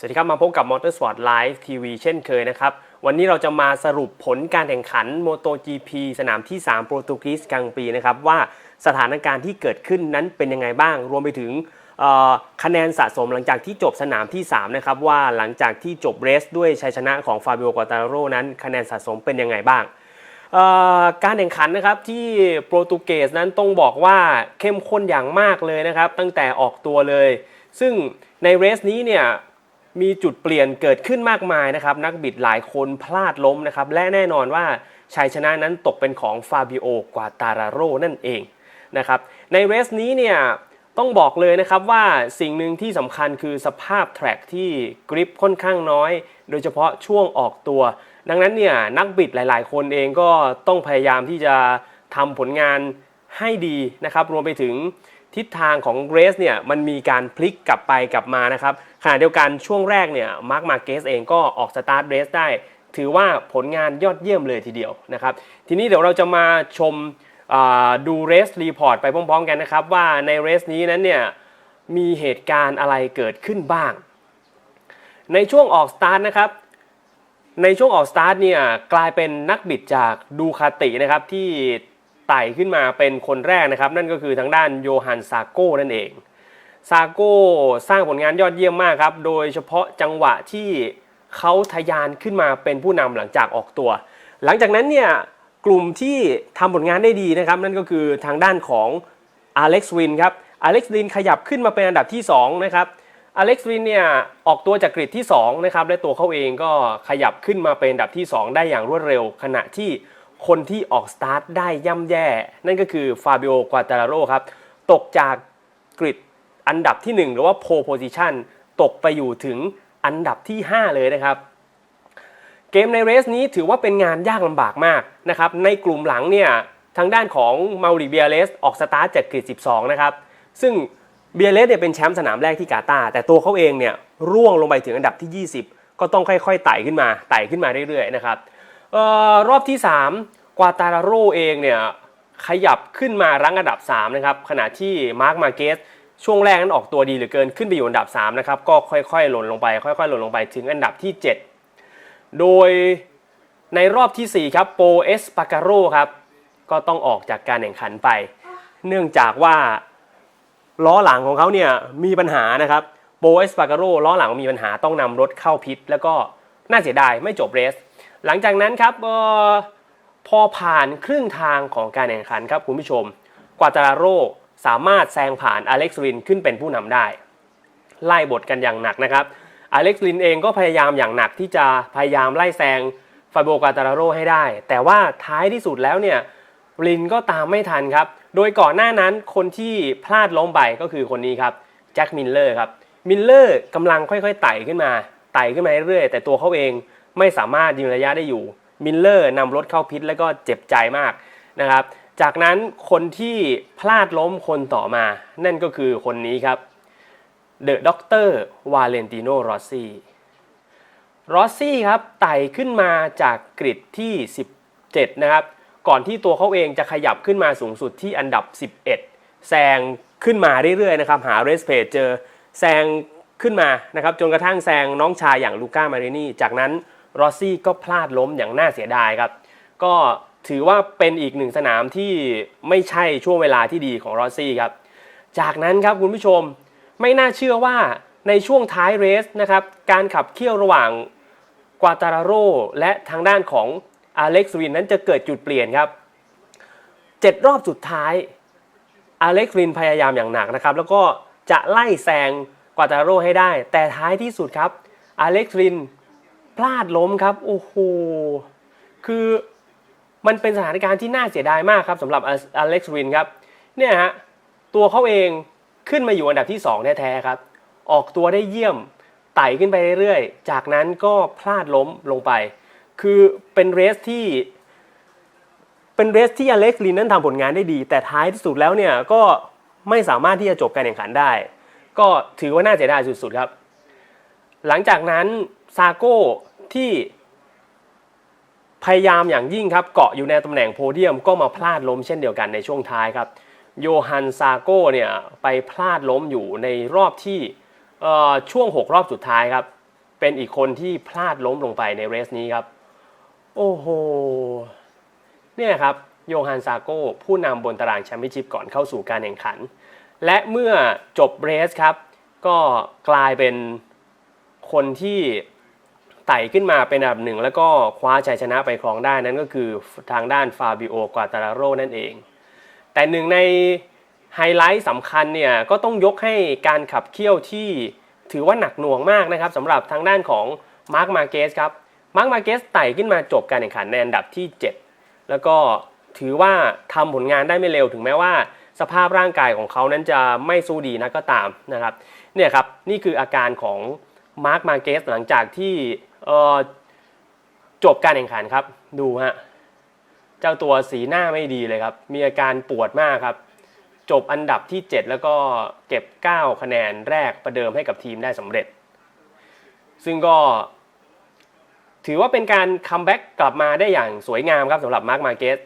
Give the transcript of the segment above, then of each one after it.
สวัสดีครับ มาพบกับ Motorsport Live TV เช่นเคยนะครับ วันนี้เราจะมาสรุปผลการแข่งขัน MotoGP สนามที่ 3 โปรตุเกสกลางปีนะครับ ว่าสถานการณ์ที่เกิดขึ้นนั้นเป็นยังไงบ้าง รวมไปถึงคะแนนสะสมหลังจากที่จบสนามที่ 3 นะครับ ว่าหลังจากที่จบเรสด้วยชัยชนะของฟาบิโอกัตาโรนั้นคะแนนสะสมเป็นยังไงบ้างการแข่งขันนะครับที่โปรตุเกสนั้นต้องบอกว่าเข้มข้นอย่างมากเลยนะครับ ตั้งแต่ออกตัวเลย ซึ่งในเรสนี้เนี่ย มีจุดเปลี่ยนเกิดขึ้นมากมายนะครับ นักบิดหลายคนพลาดล้มนะครับ และแน่นอนว่าชัยชนะนั้นตกเป็นของฟาบิโอกวาตาราโรนั่นเองนะครับในเรสนี้เนี่ยต้องบอกเลยนะครับว่าสิ่งหนึ่งที่สำคัญคือสภาพแทร็กที่กริปค่อนข้างน้อย โดยเฉพาะช่วงออกตัว ดังนั้นเนี่ยนักบิดหลาย ๆ คนเองก็ต้องพยายามที่จะทำผลงานให้ดีนะครับ รวมไปถึง ทิศทางของเรสเนี่ยมันมีการพลิกกลับไปกลับมานะครับขณะเดียวกันช่วงแรกเนี่ยมาร์คมาเกสเองก็ออกสตาร์ทเรสได้ ถือว่าผลงานยอดเยี่ยมเลยทีเดียวนะครับทีนี้เดี๋ยวเราจะมาชมดูเรสรีพอร์ตไปพร้อมๆกันนะครับ ว่าในเรสนี้นั้นเนี่ยมีเหตุการณ์อะไรเกิดขึ้นบ้าง ในช่วงออกสตาร์ทนะครับในช่วงออกสตาร์ทเนี่ยกลายเป็นนักบิดจากดูคาตินะครับที่ ไต่ขึ้นมาเป็นคนแรกนะครับ นั่นก็คือทางด้านโยฮันซาโก้นั่นเอง ซาโก้สร้างผลงานยอดเยี่ยมมากครับ โดยเฉพาะจังหวะที่เขาทะยานขึ้นมาเป็นผู้นำหลังจากออกตัว หลังจากนั้นเนี่ยกลุ่มที่ทำผลงานได้ดีนะครับ นั่นก็คือทางด้านของอเล็กซ์วินครับอเล็กซ์วินขยับขึ้นมาเป็นอันดับที่2นะครับอเล็กซ์วินเนี่ยออกตัวจากกริดที่2นะครับและตัวเขาเองก็ขยับขึ้นมาเป็นอันดับที่ 2 ได้อย่างรวดเร็ว ขณะที่ คนที่ออกสตาร์ทได้ย่ำแย่ นั่นก็คือฟาบิโอกวาตาราโรครับ ตกจากกริดอันดับที่ 1 หรือว่าโพโพซิชันตกไปอยู่ถึงอันดับที่ 5 เลยนะครับ เกมในเรสนี้ถือว่าเป็นงานยากลำบากมากนะครับในกลุ่มหลังเนี่ยทางด้านของมาริเบียเลสออกสตาร์ทจากกริด12 นะครับ ซึ่งเบียเลสเนี่ยเป็นแชมป์สนามแรกที่กาตาแต่ตัวเขาเองเนี่ยร่วงลงไปถึงอันดับที่ 20 ก็ต้องค่อยๆไต่ขึ้นมาไต่ขึ้นมาเรื่อยๆนะครับ รอบที่ 3 กวาตาราโรเองเนี่ยขยับขึ้นมารั้งอันดับ 3 นะครับ ขณะที่มาร์คมาเกสช่วงแรกนั้นออกตัวดีเหลือเกินขึ้นไปอยู่อันดับ 3 นะครับ ก็ค่อยๆ หล่นลงไป ค่อยๆ หล่นลงไปถึงอันดับที่ 7 โดยในรอบทีสี่4 ครับโปเอสปาการโรครับ ก็ต้องออกจากการแข่งขันไป เนื่องจากว่าล้อหลังของเขาเนี่ยมีปัญหานะครับโบเอสปาการโรล้อหลังมีปัญหาต้องนำรถเข้าพิษ แล้วก็น่าเสียดายไม่จบเรส หลังจากนั้นครับออพอผ่านครึ่งทางของการแข่งขันครับคุณผู้ชม กวาตาราโรสามารถแซงผ่านอเล็กซ์รินขึ้นเป็นผู้นำได้ ไล่บทกันอย่างหนักนะครับอเล็กซ์ลินเองก็พยายามอย่างหนักที่จะพยายามไล่แซงฟาโบกาตาราโรให้ได้ แต่ว่าท้ายที่สุดแล้วเนี่ยลินก็ตามไม่ทันครับ โดยก่อนหน้านั้นคนที่พลาดล้มไปก็คือคนนี้ครับแจ็คมิลเลอร์ครับมิลเลอร์กำลังค่อยๆไต่ขึ้นมาไต่ขึ้นมาเรื่อยๆแต่ตัวเขาเอง ไม่สามารถยืนระยะได้อยู่ มิลเลอร์นำรถเข้าพิษแล้วก็เจ็บใจมากนะครับ จากนั้นคนที่พลาดล้มคนต่อมา นั่นก็คือคนนี้ครับเดอะด็อกเตอร์วาเลนติโนรอซี่รอซี่ครับไต่ขึ้นมาจากกริดที่ 17 นะครับ ก่อนที่ตัวเขาเองจะขยับขึ้นมาสูงสุดที่อันดับ 11 แซงขึ้นมาเรื่อยๆนะครับ หาเรสเพจเจอแซงขึ้นมานะครับ จนกระทั่งแซงน้องชายอย่างลูก้ามารินีจากนั้น รอซี่ก็พลาดล้มอย่างน่าเสียดายครับ ก็ถือว่าเป็นอีกหนึ่งสนามที่ไม่ใช่ช่วงเวลาที่ดีของรอซี่ครับ จากนั้นครับคุณผู้ชมไม่น่าเชื่อว่าในช่วงท้ายเรสนะครับ การขับเคี่ยวระหว่างกวาตาราโรและทางด้านของอเล็กซ์วินนั้นจะเกิดจุดเปลี่ยนครับเจ็ดรอบสุดท้ายอเล็กซ์วินพยายามอย่างหนักนะครับ แล้วก็จะไล่แซงกวาตาราโรให้ได้ แต่ท้ายที่สุดครับอเล็กซ์วิน พลาดล้มครับ โอ้โห คือมันเป็นสถานการณ์ที่น่าเสียดายมากครับสำหรับอเล็กซ์วินครับ เนี่ยฮะ ตัวเขาเองขึ้นมาอยู่อันดับที่ 2 แท้ๆครับ ออกตัวได้เยี่ยมไต่ขึ้นไปเรื่อยๆ จากนั้นก็พลาดล้มลงไป คือเป็นเรสที่ เป็นเรสที่อเล็กซ์ลินนั้นทำผลงานได้ดี แต่ท้ายที่สุดแล้วเนี่ยก็ไม่สามารถที่จะจบการแข่งขันได้ ก็ถือว่าน่าเสียดายสุดๆครับ หลังจากนั้นซาโก้ ที่พยายามอย่างยิ่งครับเกาะอยู่ในตำแหน่งโพเดียมก็มาพลาดล้มเช่นเดียวกันในช่วงท้ายครับโยฮันซาโก้เนี่ยไปพลาดล้มอยู่ในรอบที่เอ่อช่วง 6 รอบสุดท้ายครับ เป็นอีกคนที่พลาดล้มลงไปในเรสนี้ครับ โอ้โหเนี่ยครับโยฮันซาโก้ผู้นำบนตารางแชมเปี้ยนชิพก่อนเข้าสู่การแข่งขัน และเมื่อจบเรสครับ ก็กลายเป็นคนที่ ไต่ขึ้นมาเป็นอันดับหนึ่งแล้วก็คว้าชัยชนะไปครองได้นั่นก็คือทางด้านฟาบิโอกวาตาราโรนั่นเอง แต่หนึ่งในไฮไลท์สำคัญเนี่ยก็ต้องยกให้การขับเคี่ยวที่ถือว่าหนักหน่วงมากนะครับสำหรับทางด้านของมาร์คมาเกสครับมาร์คมาเกสไต่ขึ้นมาจบการแข่งขันในอันดับที่ 7 แล้วก็ถือว่าทำผลงานได้ไม่เร็วถึงแม้ว่า สภาพร่างกายของเขานั้นจะไม่สู้ดีนะก็ตามนะครับเนี่ยครับนี่คืออาการของมาร์คมาเกสหลังจากที่ จบการแข่งขันครับ ดูฮะเจ้าตัวสีหน้าไม่ดีเลยครับ มีอาการปวดมากครับ จบอันดับที่ 7 แล้วก็เก็บ 9 คะแนนแรกประเดิมให้กับทีมได้สำเร็จ ซึ่งก็ ถือว่าเป็นการคัมแบ็กกลับมาได้อย่างสวยงามครับสำหรับมาร์คมาเกส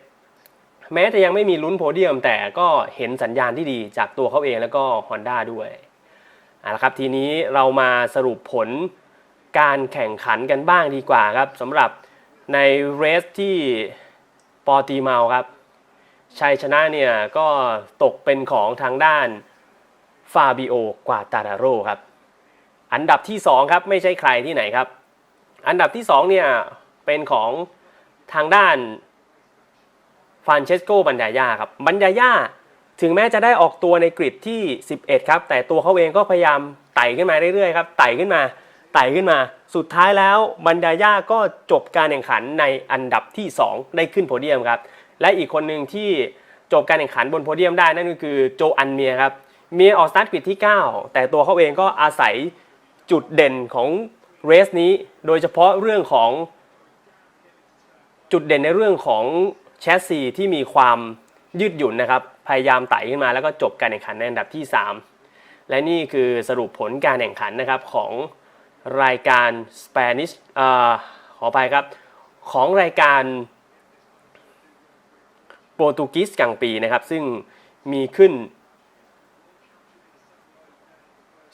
แม้จะยังไม่มีลุ้นโพเดียม แต่ก็เห็นสัญญาณที่ดีจากตัวเขาเองแล้วก็ Honda ด้วยเอาละครับทีนี้เรามาสรุปผล การแข่งขันกันบ้างดีกว่าครับสำหรับในเรสที่ปอตีเมาครับชัยชนะเนี่ยก็ตกเป็นของทางด้านฟาบิโอกวาตาราโรครับ อันดับที่ 2 ครับไม่ใช่ใครที่ไหนครับ อันดับที่2เนี่ยเป็นของทางด้านฟานเชสโกบันยายาครับบันยายาถึงแม้จะได้ออกตัวในกริดที่ 11 ครับ แต่ตัวเขาเองก็พยายามไต่ขึ้นมาเรื่อยๆครับไต่ขึ้นมา ไต่ขึ้นมา สุดท้ายแล้วบันยายาก็จบการแข่งขันในอันดับที่ 2 ได้ขึ้นโพเดียมครับ และอีกคนหนึ่งที่จบการแข่งขันบนโพเดียมได้นั่นก็คือโจอันเมียครับ เมียออกสตาร์ทกริดที่ 9 แต่ตัวเขาเองก็อาศัยจุดเด่นของเรสนี้ โดยเฉพาะเรื่องของจุดเด่นในเรื่องของแชสซีที่มีความยืดหยุ่นนะครับ พยายามไต่ขึ้นมาแล้วก็จบการแข่งขันในอันดับที่ 3 และนี่คือสรุปผลการแข่งขันนะครับของ รายการ Spanish เอ่อขอไปครับ ของรายการโปรตุกีสกลางปีนะครับ ซึ่งมีขึ้น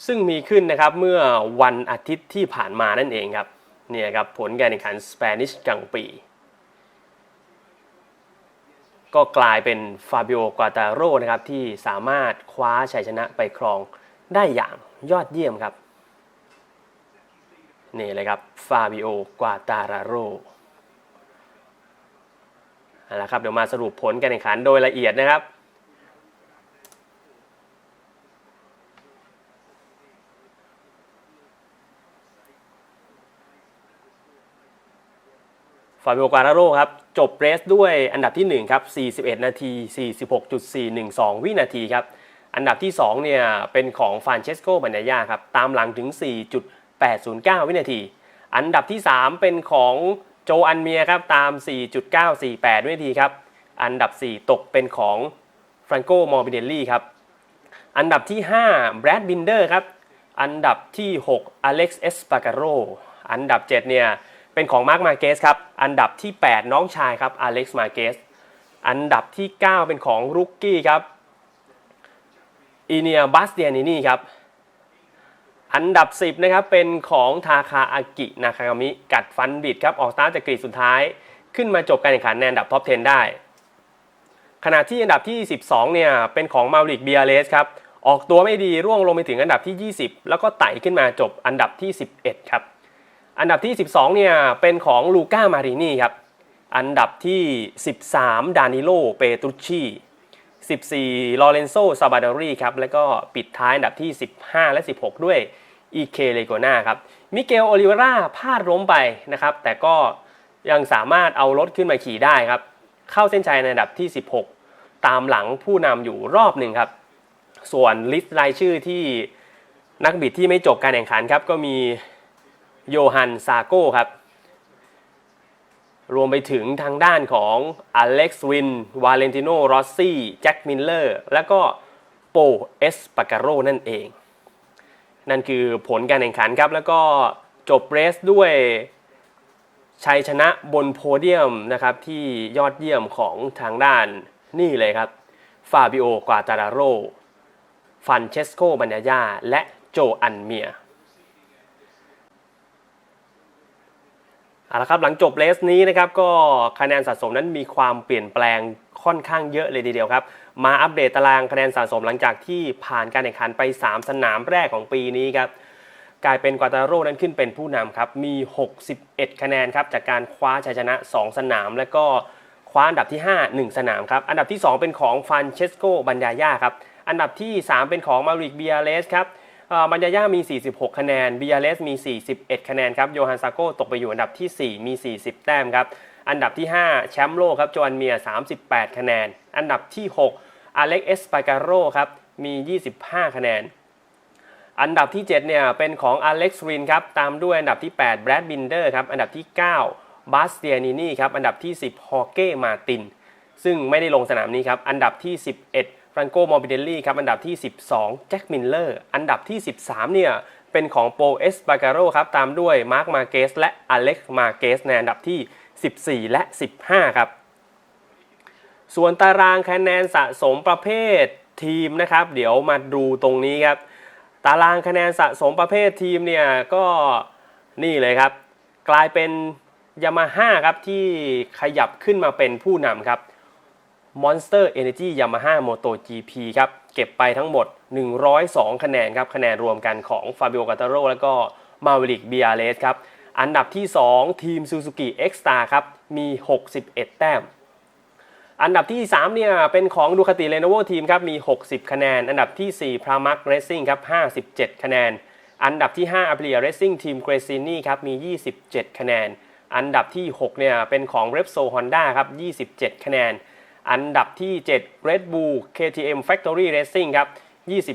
ซึ่งมีขึ้นนะครับเมื่อวันอาทิตย์ที่ผ่านมานั่นเองครับเนี่ยครับผลการแข่งขันสเปนิชกลางปี ก็กลายเป็นฟาบิโอกวาตาโรนะครับที่สามารถคว้าชัยชนะไปครองได้อย่างยอดเยี่ยมครับ นี่เลยครับฟาบิโอกวาตาราโรเอาละครับเดี๋ยวมาสรุปผลการแข่งขันโดยละเอียดนะครับ ฟาบิโอกวาราโรครับ จบเรสด้วยอันดับที่ 1 ครับ 41 นาที 46.412 วินาทีครับ อันดับที่ 2 เนี่ย เป็นของฟานเชสโกบันยายาครับ ตามหลังถึง 4. 809 วินาที อันดับที่ 3 เป็นของโจอันเมียครับตาม 4.948 วินาทีครับ อันดับ 4 ตกเป็นของฟรานโกมอร์บิเนลลี่ครับ อันดับที่ 5 แบรดบินเดอร์ครับ อันดับที่ 6 อเล็กซ์เอสปาการโร อันดับ 7 เนี่ย เป็นของมาร์คมาเกสครับ อันดับที่ 8 น้องชายครับ อเล็กซ์มาเกส อันดับที่ 9 เป็นของรุกกี้ครับ อีเนียบัสเดียนินี่ครับ อันดับ 10นะครับเป็นของทาคาอากินาคากามิกัดฟันบิดครับออกสตาร์จากกรีดสุดท้าย ขึ้นมาจบการแข่งขันในอันดับท็อป 10 ได้ ขณะที่อันดับที่ 12เนี่ยเป็นของมาริกเบียเลสครับออกตัวไม่ดีร่วงลงไปถึงอันดับที่ 20 แล้วก็ไต่ขึ้นมาจบอันดับที่ 11 ครับ อันดับที่ 12เนี่ยเป็นของลูก้ามารินีครับอันดับที่ 13 ดานิโล เปตรุชี14 ลอเรนโซ ซาบาดอรีครับ แล้วก็ปิดท้ายอันดับที่ 15 และ 16 ด้วย อีเคเลโกนาครับมิเกลโอลิเวราพลาดล้มไปนะครับ แต่ก็ยังสามารถเอารถขึ้นมาขี่ได้ครับ เข้าเส้นชัยในอันดับที่ 16 ตามหลังผู้นำอยู่รอบหนึ่งครับ ส่วนลิสต์รายชื่อที่นักบิดที่ไม่จบการแข่งขันครับ ก็มีโยฮันซาโก้ครับ รวมไปถึงทางด้านของอเล็กซ์วิน วาเลนติโน รอสซี่ แจ็คมิลเลอร์ และก็โปเอสปาการโรนั่นเอง นั่นคือผลการแข่งขันครับ แล้วก็จบเรสด้วยชัยชนะบนโพเดียมนะครับที่ยอดเยี่ยมของทางด้านนี่เลยครับฟาบิโอกวาตาราโรฟันเชสโกบันยาและโจอันเมียเอาละครับหลังจบเลสนี้นะครับก็คะแนนสะสมนั้นมีความเปลี่ยนแปลงค่อนข้างเยอะเลยทีเดียวครับ มาอัปเดตตารางคะแนนสะสมหลังจากที่ผ่านการแข่งขันไป 3 สนามแรกของปีนี้ครับกลายเป็นกวาตาโร่นั้นขึ้นเป็นผู้นำครับมี 61 คะแนนครับจากการคว้าชัยชนะ 2 สนาม และก็คว้าอันดับที่ 5 1 สนามครับอันดับที่ 2 เป็นของฟานเชสโกบัญญายาครับอันดับที่ 3 เป็นของมาริกเบียเลสครับบัญญายามี 46 คะแนนเบิยเลสมี 41 คะแนนครับโยฮันซาโกตกไปอยู่อันดับที่ 4 มี 40 แต้มครับอันดับที่ 5 แชมป์โลกครับโจอนเมีย 38 คะแนน อันดับที่ 6 อเล็กเอสปาการโรครับมี 25 คะแนน อันดับที่ 7 เนี่ย เป็นของอเล็กซ์วินครับ ตามด้วยอันดับที่ 8 แบรดบินเดอร์ครับ อันดับที่ 9 บาสเตียนินีครับ อันดับที่ 10 ฮอเก้มาติน ซึ่งไม่ได้ลงสนามนี้ครับ อันดับที่ 11 ฟรังโกมอร์บิเดลลี่ครับ อันดับที่ 12 แจ็คมิลเลอร์ อันดับที่ 13 เนี่ย เป็นของโปเอสบาการโรครับ ตามด้วยมาร์คมาเกสและอเล็กมาเกสในอันดับที่ 14 และ 15 ครับ ส่วนตารางคะแนนสะสมประเภททีมนะครับ เดี๋ยวมาดูตรงนี้ครับ ตารางคะแนนสะสมประเภททีมเนี่ยก็นี่เลยครับ กลายเป็นยามาฮ่าครับที่ขยับขึ้นมาเป็นผู้นำครับ Monster Energy Yamaha Moto GP ครับเก็บไปทั้งหมด 102 คะแนนครับคะแนนรวมกันของ Fabio Quartararo แล้วก็ Maverick b i a l e s ครับอันดับที่ 2 ทีม Suzuki X-Star ครับมี 61 แต้ม อันดับที่ 3 เนี่ย เป็นของดูคาติเลโนโวทีมครับ มี 60 คะแนน อันดับที่ 4 พรามักเรซซิ่งครับ 57 คะแนน อันดับที่ 5อาเปียเรซซิ่งทีมเกรซินี่ครับ มี 27 คะแนน อันดับที่ 6 เนี่ย เป็นของเรปโซฮอนด้าครับ 27 คะแนน อันดับที่ 7 Red Bull KTM Factory Racing ครับ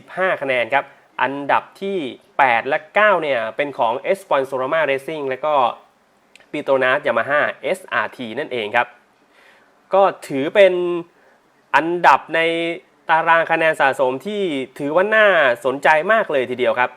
25 คะแนนครับ อันดับที่ 8 และ 9 เนี่ย เป็นของ e s p o n s o r a m a Racing และก็ p i t o n a s Yamaha SRT นั่นเองครับ ก็ถือเป็นอันดับในตารางคะแนนสะสมที่ถือว่าน่าสนใจมากเลยทีเดียวครับ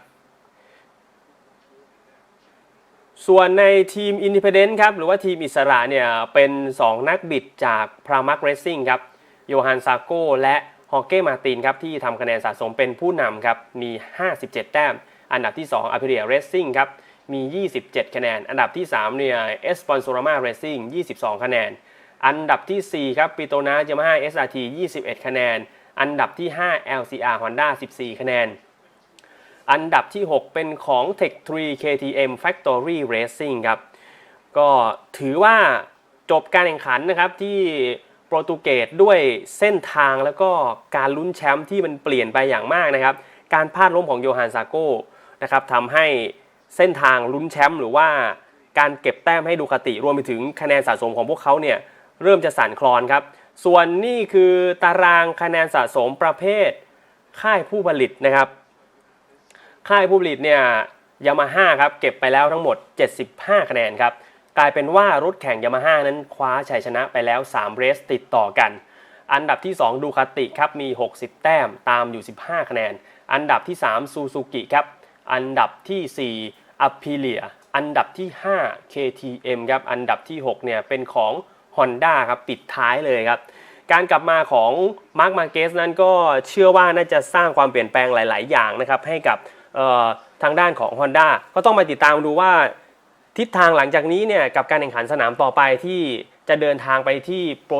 ส่วนในทีม Independent ครับหรือว่าทีมอิสระเนี่ยเป็น 2 นักบิดจาก Pramac Racing ครับโยฮันซาโกและฮอเก้มาตินครับที่ทำคะแนนสะสมเป็นผู้นำครับมี 57 แต้ม อันดับที่2 a p r i l i a Racing ครับมี 27 คะแนน อันดับที่3เนี่ย e s p o n s o r a m a Racing 22 คะแนน อันดับทีสี่4 ครับปิโตนา Yamaha SRT 21 คะแนน อันดับที่ 5 LCR Honda 14 คะแนน อันดับที่ 6 เป็นของ Tech 3 KTM Factory Racing ครับ ก็ถือว่าจบการแข่งขันนะครับที่โปรตุเกสด้วยเส้นทางแล้วก็การลุ้นแชมป์ที่มันเปลี่ยนไปอย่างมากนะครับ การพลาดล้มของโยฮันซาโก้นะครับทำให้เส้นทางลุ้นแชมป์หรือว่าการเก็บแต้มให้ดูคติรวมไปถึงคะแนนสะสมของพวกเขาเนี่ย เริ่มจะสั่นคลอนครับ ส่วนนี่คือตารางคะแนนสะสมประเภท ค่ายผู้ผลิตนะครับ ค่ายผู้ผลิตเนี่ยยามาฮ่าครับเก็บไปแล้วทั้งหมด 75 คะแนนครับกลายเป็นว่ารถแข่งยามาฮ่านั้นคว้าชัยชนะไปแล้ว 3 เรสติดต่อกัน อันดับที่ 2 ดูคาติครับมี 60 แต้มตามอยู่ 15 คะแนน อันดับที่ 3 ซูซูกิครับ อันดับที่ 4อัพพิเลีย อันดับที่ 5 KTM ครับ อันดับที่ 6 เนี่ยเป็นของ Honda ครับปิดท้ายเลยครับ การกลับมาของมาร์ m มาเกสนั้นก็เชื่อว่าน่าจะสร้างความเปลี่ยนแปลงหลาย ๆ อย่างนะครับให้กับทางด้านของ Honda ก็ต้องมาติดตามดูว่าทิศทางหลังจากนี้เนี่ยกับการแข่งขันสนามต่อไปที่จะเดินทางไปที่โปร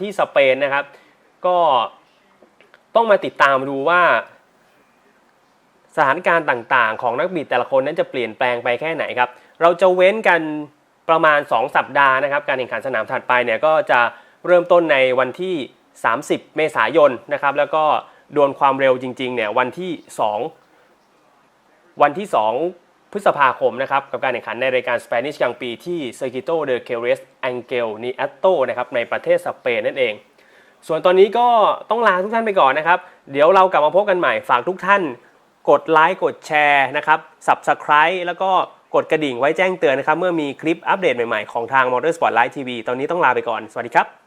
ที่สเปนนะครับ ก็ต้องมาติดตามดูว่า สถานการณ์ต่างๆ ของนักบิดแต่ละคนนั้นจะเปลี่ยนแปลงไปแค่ไหนครับ เราจะเว้นกัน ประมาณ 2 สัปดาห์นะครับการแข่งขันสนามถัดไปเนี่ยก็จะเริ่มต้นในวันที่ 30 เมษายนนะครับแล้วก็ดวลความเร็วจริงๆเนี่ยวันที่ 2 วันที่ 2 พฤษภาคมนะครับกับการแข่งขันในรายการ Spanish กลางปีที่ Circuito de Jerez Angel Nieto นะครับในประเทศสเปนนั่นเอง ส่วนตอนนี้ก็ต้องลาทุกท่านไปก่อนนะครับ เดี๋ยวเรากลับมาพบกันใหม่ฝากทุกท่าน กดไลค์กดแชร์นะครับ Subscribe แล้วก็ กดกระดิ่งไว้แจ้งเตือนนะครับ เมื่อมีคลิปอัปเดตใหม่ๆ ของทาง Motorsport Live TV ตอนนี้ต้องลาไปก่อน สวัสดีครับ